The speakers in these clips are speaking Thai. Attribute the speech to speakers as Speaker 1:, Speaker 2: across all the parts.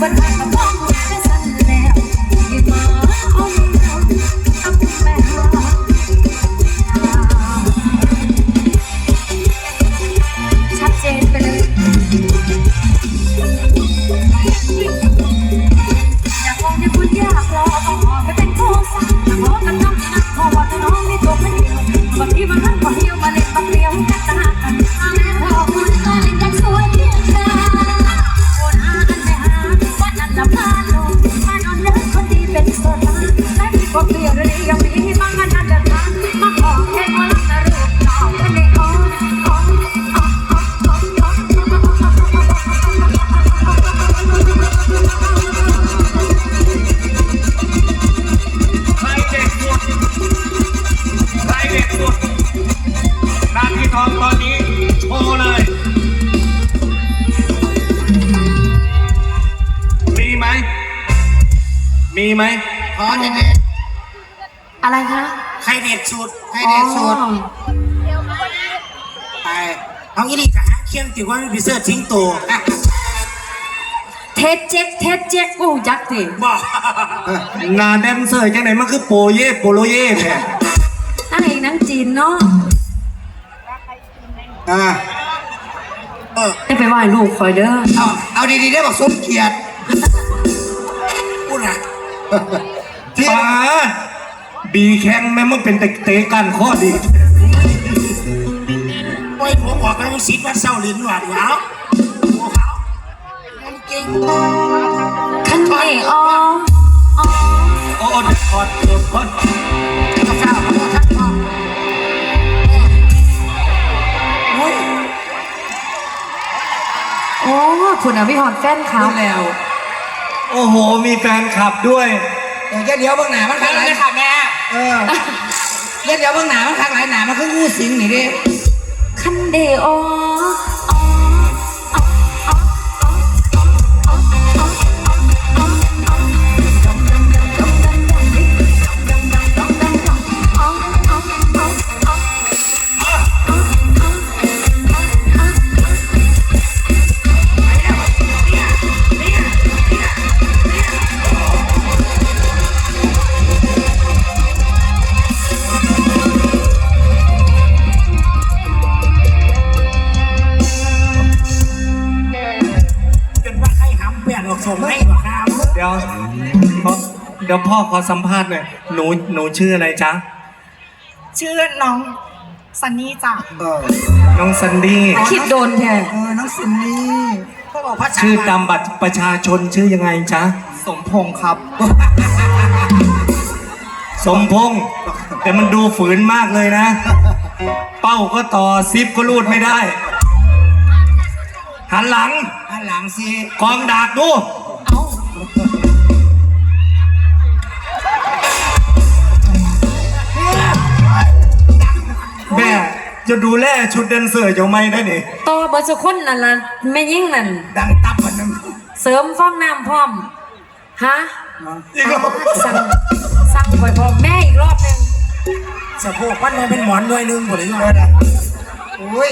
Speaker 1: บเบิลไทม์ มีไหมอ๋อเด็ดอะไรคะ
Speaker 2: ๆใครเด็ดสุดใครเด็ดสุดไปเอาอีนี่กับหางเคียงติว่าไม่พิเศษทิ้งตัว
Speaker 1: เทสเจ็กเทสเจ็กกูจักสิ
Speaker 2: บอก
Speaker 3: นาแดนเซอร์จังไหนมันคือโปเย่โปโลเย่แท้
Speaker 1: นั่งเองนั่งจีนเนาะ
Speaker 2: อ่าเออ
Speaker 1: ได้ไปไหว้ลูกคอยเด้อ
Speaker 2: เอาเอาดีๆได้บอกสมเกียรติพูดนะ ที่
Speaker 3: ป้าดบีแข้งแม่มึงเป็นเตะเตะกันข้อดี
Speaker 2: โอ้ยผมบอกกันว่าศิษย์วัดเศร้าลินหวานหวาวโอ้เขามันเก่ง
Speaker 1: ขันเออออ
Speaker 3: โอ้อดอดอดอด
Speaker 2: กาแฟเขาบอกทักทองโอ้ย
Speaker 1: โอ้คุณอภิหอนแฟนคลั
Speaker 2: พู
Speaker 1: บ
Speaker 2: ดแล้ว
Speaker 3: โอ้โห มีแฟนคลับด้วย
Speaker 2: เออเดี๋ยวเบื้องหน้ามันข้างหลังค่ะแม่ เออเดี๋ยวเดี๋ยวเบื้องหน้ามันข้างหลังหน้ามันคืองูสิงนี่ดิ
Speaker 1: ขันเดอออ
Speaker 2: ส่งให้หรอครับ
Speaker 3: เดี๋ยวพ่อเดี๋ยวพ่อขอสัมภาษณ์หน่อยหนูหนูชื่ออะไรจ๊ะ
Speaker 4: ชื่อน้องซันนี่จ้ะ
Speaker 2: เออ
Speaker 3: น้องซันดี้
Speaker 1: คิดโดนแท้
Speaker 2: เออน้องซินนี่เขาบอกภาษา
Speaker 3: ชื่อตามบัตรประชาชนชื่อยังไงจ๊ะ
Speaker 4: สมพงษ์ครับ
Speaker 3: สมพงษ์แต่มันดูฝืนมากเลยนะ เป้าก็ต่อซิปก็รูดไม่ได้ หันหลัง
Speaker 2: อันหลังสิ
Speaker 3: กองดากดู
Speaker 1: เอา
Speaker 3: แม่จะดูแลชุดแดนเซอร์จะไม่ได้นี่
Speaker 1: ต่อเบอร์สุคนนั่นล่ะแม่ยิ่งนั่น
Speaker 2: ดังตับมันนึง
Speaker 1: เสริมฟองน้ำพร้อม ฮะ
Speaker 3: อีกแล้ว
Speaker 1: สั่งสั่งบ่อยพอแม่อีกรอบหนึ่ง
Speaker 2: สะโพกปั้นมาเป็นหมอนหน่วยหนึงหมดเลยอยู่เลยนะโอ้ย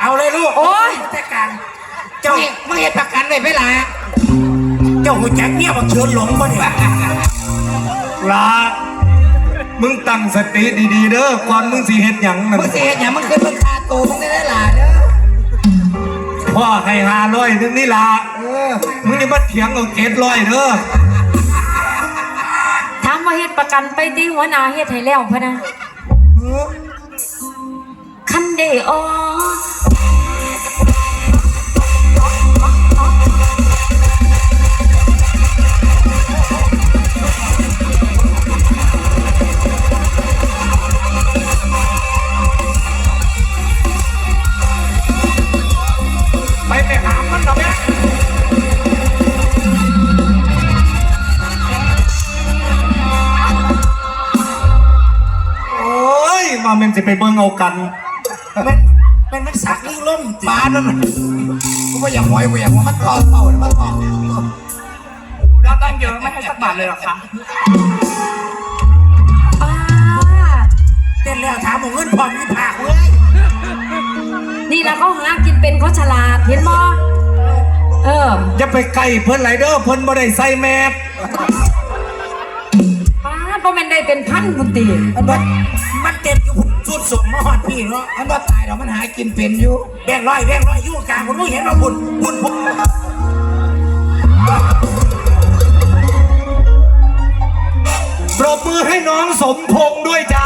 Speaker 5: เอาเลยลูก
Speaker 1: โอ้ย
Speaker 5: จัดการ
Speaker 2: เจ้า
Speaker 5: เจ้า
Speaker 2: มึงเห็นประกันไว้ไหมล่ะ
Speaker 5: เจ้าหัวแจ็คเนี่ยบอกเชิญหลงป่ะเนี่ย
Speaker 3: ลามึงตั้งสติดีๆเด้อก่อนมึงสิเฮ็ดหยัง
Speaker 2: มึ
Speaker 3: นั่
Speaker 2: ง
Speaker 3: น
Speaker 2: สิเห็นอย่างมึงขึ้นมึงคาโตมึงได้ได้ล่ะเด้อ
Speaker 3: พ่อให้หาร้อยนึงนี่ล่ะ
Speaker 2: เออ
Speaker 3: มึงนี่มาเถียงเอาเกตร้อยเด้อ
Speaker 1: ถามว่าเฮ็ดประกันไปตีหัวหน้าเฮ็ดให้แล้วพะนะคันเดออ
Speaker 3: อ้ยมาเมนสิไปเบิ่งเอากัน
Speaker 5: มันมันมันสักลิงล่มติ
Speaker 2: บ้านนั่นน่ะกูไม่อยากหอยกูอยากว่ามันต่อเต่ามันต่อ
Speaker 4: รับตั้งเยอะไม่ให้สักบาทเลยเหรอคะ
Speaker 1: ป้า
Speaker 5: เต้นแล้วถามผมเงินพร้อมมีผากเว้ย
Speaker 1: นี่ละเขาหากินเป็นเขาฉลาดเห็นบ่เออ
Speaker 3: จะไปใกล้เพิ่นไหลเด้อเพิ่นบ่ได้ใส่แมส
Speaker 1: ป้า บ่แม่นได้เป็นพันบุตรี
Speaker 2: มันบ่
Speaker 5: มันเต้นอยู่สุดสมมาหอดพี่เนาะ
Speaker 2: มันบ่ตายหรอกมันหากินเป็นอยู่
Speaker 5: แบ่งร้อยแบ่งร้อยอยู่กลางผมรู้เห็นว่าคุณคุณผม
Speaker 3: ปรบมือให้น้องสมพงษ์ด้วยจ้า